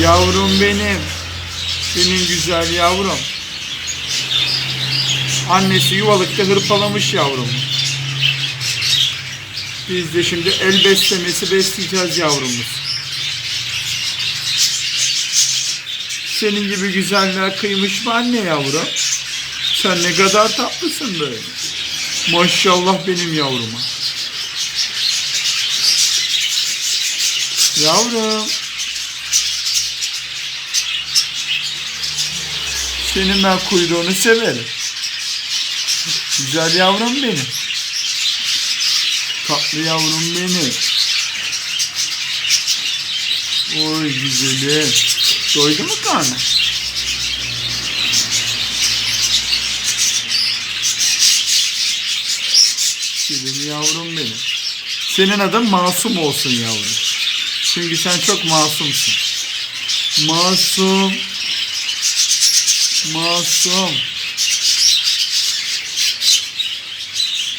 Yavrum benim. Benim güzel yavrum. Annesi yuvalıkta hırpalamış yavrum. Biz de şimdi el beslemesi besleyeceğiz yavrumuz. Senin gibi güzeller kıymış mı anne yavrum? Sen ne kadar tatlısın böyle. Maşallah benim yavruma. Yavrum. Senin ben kuyruğunu severim. Güzel yavrum benim. Tatlı yavrum benim. Oy güzelim. Doydu mu karnın? Güzelim yavrum benim. Senin adın Masum olsun yavrum. Çünkü sen çok masumsun. Masum. Masum.